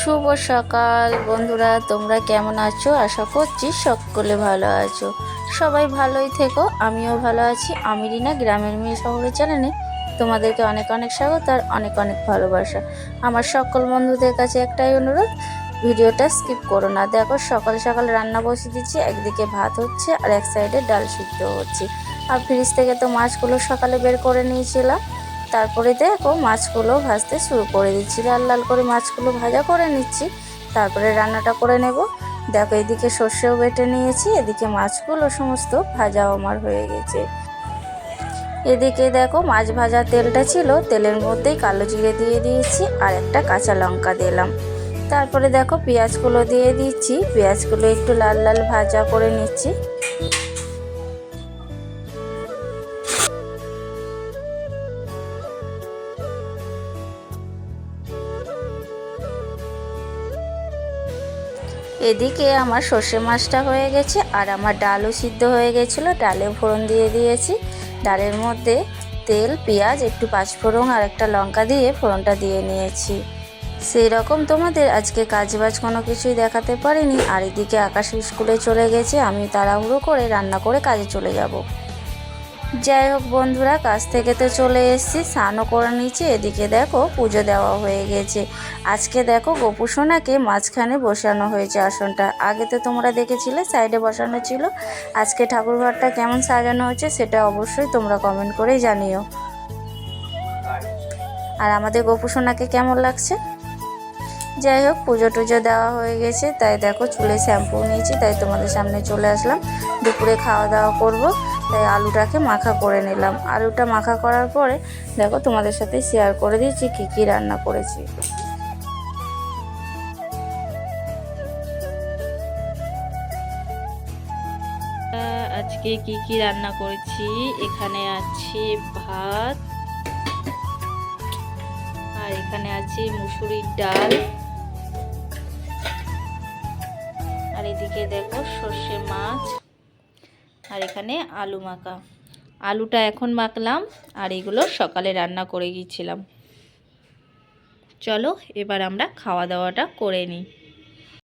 শুভ সকাল বন্ধুরা, তোমরা কেমন আছো? আশা করছি সকলে ভালো আছো। সবাই ভালোই থেকো, আমিও ভালো আছি। আমি রিনা, গ্রামের মেয়ে শহরের চ্যানেলে তোমাদেরকে অনেক অনেক স্বাগত আর অনেক অনেক ভালোবাসা। আমার সকল বন্ধুদের কাছে একটাই অনুরোধ, ভিডিওটা স্কিপ করো না। দেখো, সকাল সকাল রান্না বসিয়ে দিচ্ছি, একদিকে ভাত হচ্ছে আর এক সাইডে ডাল সিদ্ধ হচ্ছে। আর ফ্রিজ থেকে তো মাছগুলো সকালে বের করে নিয়েছিলাম। তারপরে দেখো মাছগুলো ভাজতে শুরু করে দিচ্ছি। লাল লাল করে মাছগুলো ভাজা করে নিচ্ছি। তারপরে রান্নাটা করে নেব। দেখো এদিকে সর্ষেও বেটে নিয়েছি, এদিকে মাছগুলো সমস্ত ভাজাও আমার হয়ে গেছে। এদিকে দেখো মাছ ভাজা তেলটা ছিল, তেলের মধ্যেই কালো জিরে দিয়ে দিয়েছি আর একটা কাঁচা লঙ্কা দিলাম। তারপরে দেখো পেঁয়াজগুলো দিয়ে দিচ্ছি, পেঁয়াজগুলো একটু লাল লাল ভাজা করে নিচ্ছি। এদিকে আমার সর্ষে মাছটা হয়ে গেছে, আর আমার ডালও সিদ্ধ হয়ে গেছিল, ডালে ফোড়ন দিয়ে দিয়েছি। ডালের মধ্যে তেল, পেঁয়াজ, একটু পাঁচফোড়ন আর একটা লঙ্কা দিয়ে ফোড়নটা দিয়ে নিয়েছি। সেই রকম তোমাদের আজকে কাজবাজ কোনো কিছুই দেখাতে পারিনি, আর এদিকে আকাশ স্কুলে চলে গেছে, আমি তাড়াহুড়ো করে রান্না করে কাজে চলে যাব। যাই হোক বন্ধুরা কাজ থেকে তো চলে এসেছি, স্নানও করে নিয়েছি, এদিকে দেখো পুজো দেওয়া হয়ে গেছে। আজকে দেখো গোপুসোনাকে মাঝখানে বসানো হয়েছে আসনটা। আগে তো তোমরা দেখেছিলে, সাইডে বসানো ছিল। আজকে ঠাকুরঘরটা কেমন সাজানো হয়েছে সেটা অবশ্যই তোমরা কমেন্ট করেই জানিও। আর আমাদের গোপুসোনাকে কেমন লাগছে? যাই হোক, পুজো টুজো দেওয়া হয়ে গেছে, তাই দেখো চুলে শ্যাম্পু নিয়েছি, তাই তোমাদের সামনে চলে আসলাম। দুপুরে খাওয়া দাওয়া করব। তাই আলুটাকে মাখা করে নিলাম। আলুটা মাখা করার পরে দেখো তোমাদের সাথে শেয়ার করে দিচ্ছি কী কী রান্না করেছি। আজকে কি কি রান্না করেছি? এখানে আছে ভাত, আর এখানে আছে মুসুরির ডাল, আর এদিকে দেখো সর্ষে মাছ আর এখানে আলু মাখা। আলুটা এখন মাখলাম আর এগুলো সকালে রান্না করে গিয়েছিলাম। চলো এবার আমরা খাওয়া দাওয়াটা করে নিই।